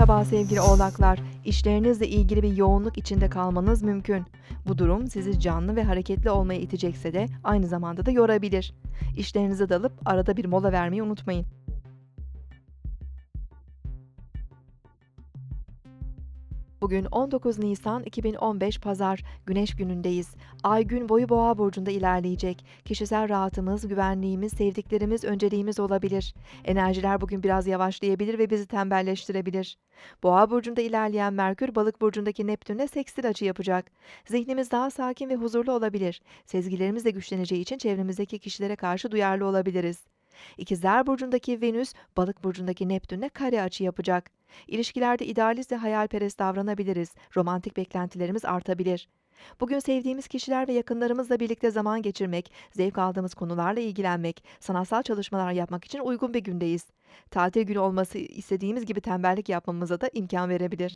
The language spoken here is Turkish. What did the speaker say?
Merhaba sevgili oğlaklar. İşlerinizle ilgili bir yoğunluk içinde kalmanız mümkün. Bu durum sizi canlı ve hareketli olmaya itecekse de aynı zamanda da yorabilir. İşlerinize dalıp arada bir mola vermeyi unutmayın. Bugün 19 Nisan 2015 Pazar, Güneş günündeyiz. Ay gün boyu Boğa burcunda ilerleyecek. Kişisel rahatımız, güvenliğimiz, sevdiklerimiz önceliğimiz olabilir. Enerjiler bugün biraz yavaşlayabilir ve bizi tembelleştirebilir. Boğa burcunda ilerleyen Merkür, Balık burcundaki Neptünle sekstil açı yapacak. Zihnimiz daha sakin ve huzurlu olabilir. Sezgilerimiz de güçleneceği için çevremizdeki kişilere karşı duyarlı olabiliriz. İkizler burcundaki Venüs, Balık burcundaki Neptünle kare açı yapacak. İlişkilerde idealist ve hayalperest davranabiliriz. Romantik beklentilerimiz artabilir. Bugün sevdiğimiz kişiler ve yakınlarımızla birlikte zaman geçirmek, zevk aldığımız konularla ilgilenmek, sanatsal çalışmalar yapmak için uygun bir gündeyiz. Tatil günü olması istediğimiz gibi tembellik yapmamıza da imkan verebilir.